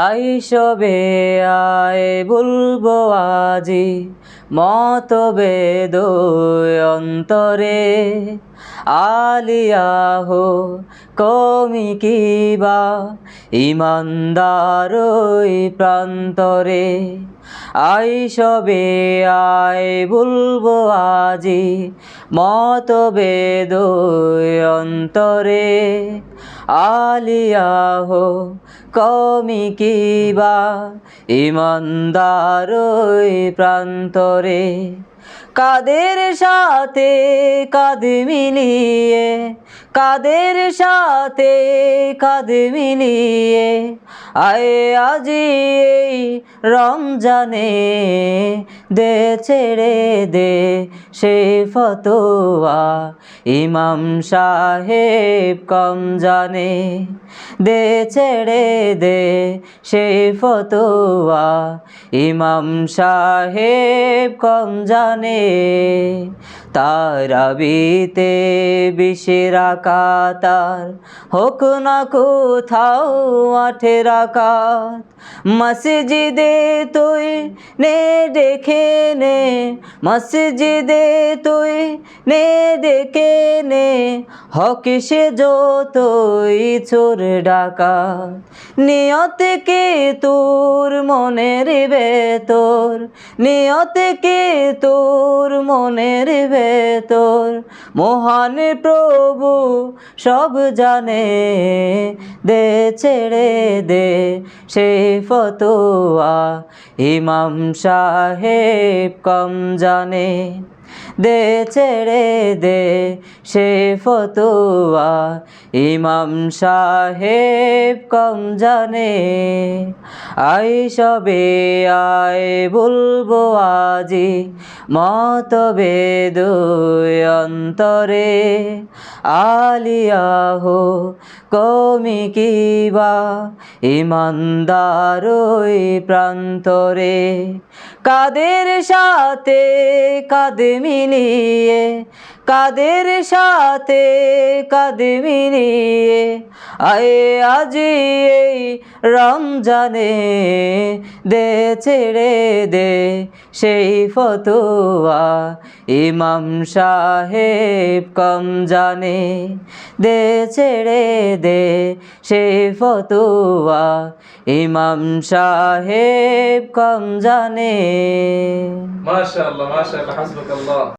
আইসবে আয় বলব আজি মতবেদ অন্তরে। আলিয়াহ কমি কিবা, ইমানদার ওই প্রান্তরে। আইসবে আয় বলব আজি মতবেদ অন্তরে। আলিয়াহ কমি কিবা, ইমানদার ওই প্রান্তরে। কাদের সাথে কাঁধ মিলিয়ে কাদের সাথে কাঁধ মিলিয়ে আয়ে আজি এই রমজানে দে, ছেড়ে দে সে ফতোয়া। ইমাম সাহেব কম জানে। দে, ছেড়ে দে সে ফতোয়া। ইমাম সাহেব কম জানে। তারাবিতে বিশেরা কাতার হোক না কোথাও আঠে রাকাত। মসজিদে তুই নে দেখে নে মসজিদে তুই নে দেখে নে। হক সে যতই চোর ডাকাত। নিয়তে কে তোর মনের ভেতর? নিয়তে কে তোর মনের ভেতর? মহান প্রভু সব জানে, দে, ছেড়ে দে সে ফতোয়া। ইমাম সাহেব কম জানে দে ছেড়ে দে সে ফতোয়া, ইমাম সাহেব কম জানে। আই সবে আয় বলব আজি মতবেদ অন্তরে। আলিয়াহ কমি কিবা, ইমানদার ওই প্রান্তরে। কাদের সাথে কাঁধ মিলিয়ে কাদের সাথে কাদে মিলিয়ে আয়ে আজ এই রমজানে দে ছেড়ে দে সেই ফতোয়া। ইমাম সাহেব কম জানে, দে ছেড়ে দে সেই ফতোয়া। ইমাম সাহেব কম জানে। মাশাআল্লাহ মাশাআল্লাহ, হাসবুকাল্লাহ।